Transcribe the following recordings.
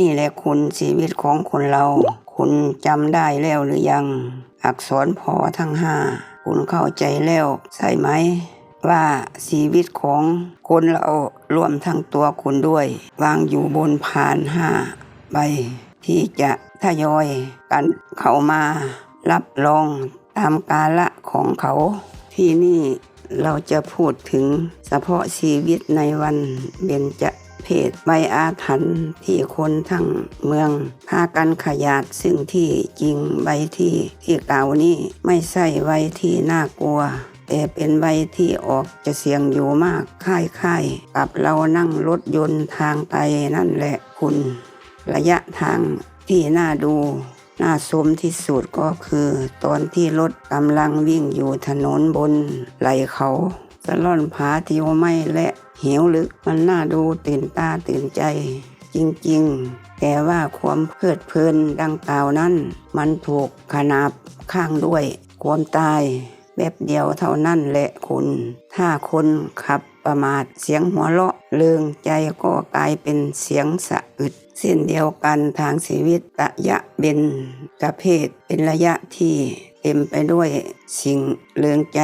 นี่แหละคุณชีวิตของคนเรา คุณจำได้แล้วหรือยัง อักษรพอทั้งห้า คุณเข้าใจแล้วใช่ไหม ว่าชีวิตของคนเรารวมทั้งตัวคุณด้วย วางอยู่บนพานห้าใบ ที่จะทยอยกันเขามารับรองตามกาละของเขา ที่นี่เราจะพูดถึงเฉพาะชีวิตในวันเบญจ เพศใบอาถรรพ์ที่คนทั้งเมืองพากันขยาดซึ่งที่จริงใบที่ที่กล่าวนี้ไม่ใช่ใบที่น่ากลัวแต่เป็นใบที่ออกจะเสียงอยู่มากค่ายค่ายๆกับเรานั่งรถยนต์ทางไปนั่นแหละคุณ ระยะทางที่น่าดูน่าสมที่สุดก็คือ ตอนที่รถกำลังวิ่งอยู่ถนนบนไหลเขาสะล่อนผาทิวไม่และ เหวลึกมันน่าดูตื่นตาตื่นใจจริงๆ แต่ว่าความเพลิดเพลินดังกล่าวนั้น มันถูกขนาบข้างด้วย ความตายแบบเดียวเท่านั้นแหละคุณ ถ้าคนขับประมาทเสียงหัวเราะเลืองใจก็กลายเป็นเสียงสะอึดเส้นเดียวกันทางชีวิตระยะเบนกระเพศเป็นระยะที่เต็มไปด้วยสิ่งเลืองใจ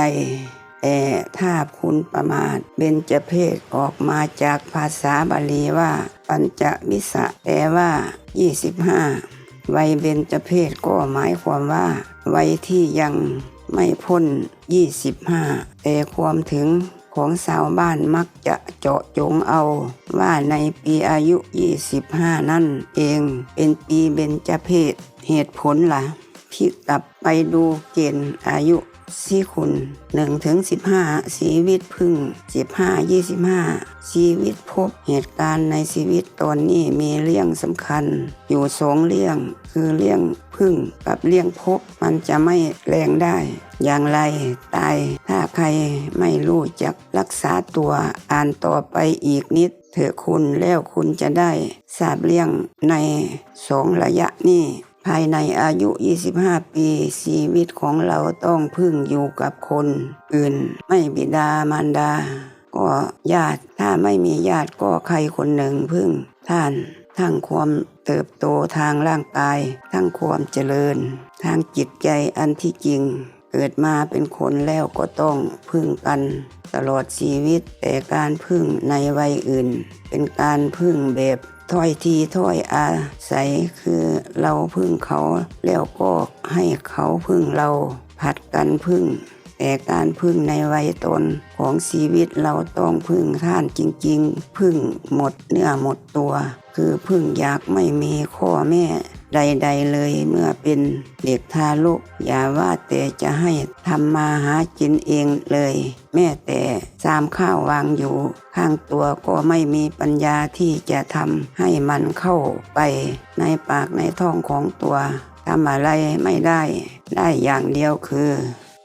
แต่ถ้าคุณประมาทเบญจเพศออกมาจากภาษาบาลีว่า ปัญจวิสะแปลว่า 25 วัยเบญจเพศก็หมายความว่า วัยที่ยังไม่พ้น 25 แต่ความถึงของชาวบ้านมักจะเจาะจงเอา ว่าในปีอายุ 25 นั่นเองเป็นปีเบญจเพศเหตุผลล่ะพิกลับไปดูเกณฑ์อายุ สี่คุณหนึ่งถึงสิบห้าชีวิตพึ่งสิบห้ายี่สิบห้าชีวิตพบเหตุการณ์ในชีวิตตอนนี้มีเรื่องสำคัญ อยู่สองเรื่องคือเรื่องพึ่งกับเรื่องพบมันจะไม่แรงได้ อย่างไรตายถ้าใครไม่รู้จักรักษาตัวอ่านต่อไปอีกนิดเถอะคุณแล้วคุณจะได้ทราบเรื่องในสองระยะนี้ ภายในอายุ 25 ปี ชีวิตของเราต้องพึ่งอยู่กับคนอื่น ไม่บิดามารดา ก็ญาติ ถ้าไม่มีญาติก็ใครคนหนึ่งพึ่งท่าน ทั้งความเติบโตทางร่างกาย ทั้งความเจริญ ทางจิตใจอันที่จริง เกิดมาเป็นคนแล้วก็ต้องพึ่งกัน ตลอดชีวิตแต่การพึ่งในวัยอื่น เป็นการพึ่งแบบ ถ้อยทีถ้อยอาศัยคือเราพึ่งเขาแล้วก็ให้เขาพึ่งเราผัดกันพึ่ง แต่การพึ่งในวัยตนของชีวิตเราต้องพึ่งท่านจริง ๆ พึ่งหมดเนื้อหมดตัว คือพึ่งอยากไม่มีข้อแม่ ใด ๆ เลยเมื่อเป็นเด็กทารกอย่าว่าแต่จะให้ทำมาหากินเองเลย แม่แต่ซามข้าววางอยู่ ข้างตัวก็ไม่มีปัญญาที่จะทำให้มันเข้าไปในปากในท้องของตัวทำอะไรไม่ได้ ได้อย่างเดียวคือ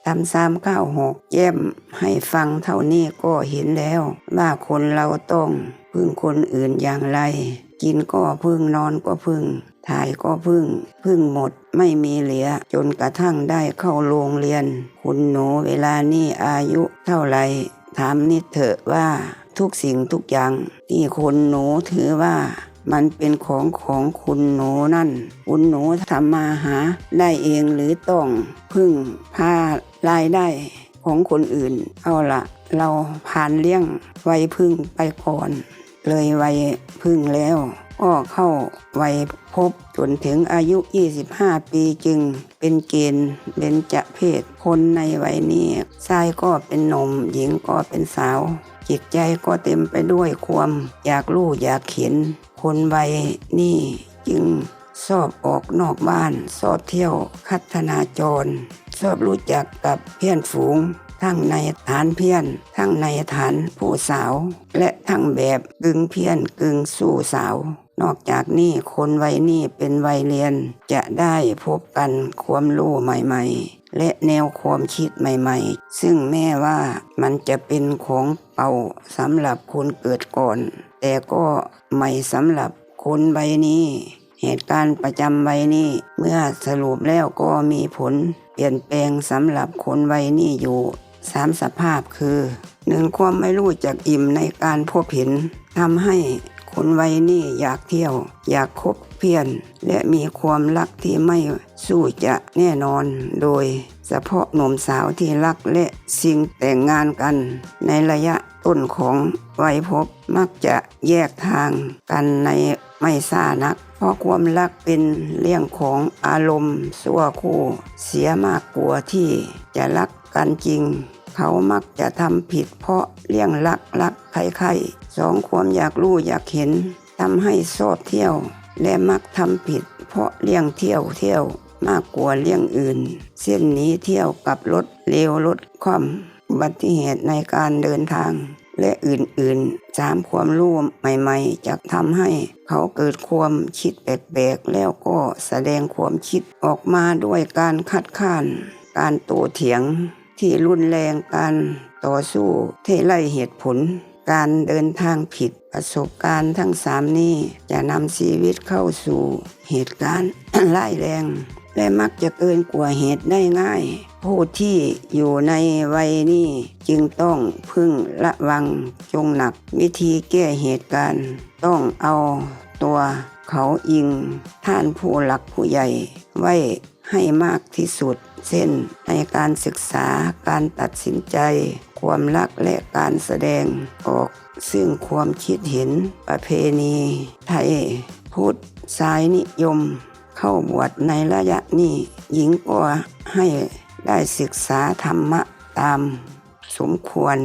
ทำซ้ำข้าวหกแย้มให้ฟังเท่านี้ก็เห็นแล้ว ว่าคนเราต้องพึ่งคนอื่นอย่างไร กินก็พึ่งนอนก็พึ่ง ถ่ายก็พึ่ง พึ่งหมดไม่มีเหลือ จนกระทั่งได้เข้าโรงเรียน คุณหนูเวลานี้อายุเท่าไหรถามนิดเถอะว่าทุกสิ่งทุกอย่าง ที่คุณหนูถือว่ามันเป็นของของคุณหนูนั่น คุณหนูทำมาหาได้เองหรือต้องพึ่งพารายได้ของคนอื่น เอาละเราผ่านเลี้ยงไวยพึ่งไปก่อน เลยไวัยพึ่งแล้ว ก็เข้าวัยพบจนถึงอายุ 25 ปีจึงเป็นเกณฑ์เบญจเพศคนในวัยนี้ชายก็เป็นหนุ่มหญิงก็เป็นสาว จิตใจก็เต็มไปด้วยความ อยากรู้อยากเห็น คนวัยนี้จึงชอบออกนอกบ้านชอบเที่ยวคัฒนาจรชอบรู้จักกับเพื่อนฝูง ทั้งในฐานเพี้ยน ทั้งในฐานผู้สาว และทั้งแบบกึ่งเพี้ยนกึ่งสู่สาว นอกจากนี้คนวัยนี้เป็นวัยเรียน จะได้พบกันความรู้ใหม่ๆ และแนวความคิดใหม่ๆ ซึ่งแม่ว่ามันจะเป็นของเป่าสำหรับคนเกิดก่อน แต่ก็ไม่สำหรับคนใบนี้ เหตุการณ์ประจำวัยนี้เมื่อสรุปแล้วก็มีผล เปลี่ยนแปลงสำหรับคนวัยนี้อยู่สามสภาพคือหนึ่งความไม่รู้จักอิ่มในการพบเห็นทำให้ คนวัยนี้อยากเที่ยว อยากคบเพียน และมีความรักที่ไม่สู้จะแน่นอน โดยเฉพาะหนุ่มสาวที่รักและสิ่งแต่งงานกัน ในระยะต้นของวัยพบมักจะแยกทางกันในไม่ซ่านัก เพราะความรักเป็นเรื่องของอารมณ์สั่วคู่ เสียมากกว่าที่จะรักกันจริง เขามักจะทำผิดเพราะ เรื่องรักรักใครๆสองความอยากรู้อยากเห็นทำให้ชอบเที่ยว และมักทำผิด เพราะเรื่องเที่ยวเที่ยวมากกว่าเรื่องอื่น เส้นนี้เที่ยวกับรถเร็วรถความอุบัติเหตุในการเดินทาง และอื่นๆสามความรู้ใหม่ๆจะทำให้เขาเกิดความคิดแปลกๆแล้วก็แสดงความคิดออกมาด้วยการคัดค้าน การโตเถียง ที่รุนแรงการต่อสู้ที่ไล่เหตุผล การเดินทางผิดประสบการณ์ทั้งสามนี้ จะนำชีวิตเข้าสู่เหตุการณ์ร้ายแรง และมักจะเกินกว่าเหตุได้ง่าย ผู้ที่อยู่ในวัยนี้จึงต้องพึ่งระวังจงหนักวิธีแก้เหตุการณ์ ต้องเอาตัวเขาอิงท่านผู้หลักผู้ใหญ่ ไว้ ให้มากที่สุด เช่น ในการศึกษาการตัดสินใจ ความรักและการแสดงออก ซึ่งความคิดเห็นประเพณี ไทย พุทธสายนิยม เข้าบวชในระยะนี้ หญิงก็ให้ได้ศึกษาธรรมะตามสมควร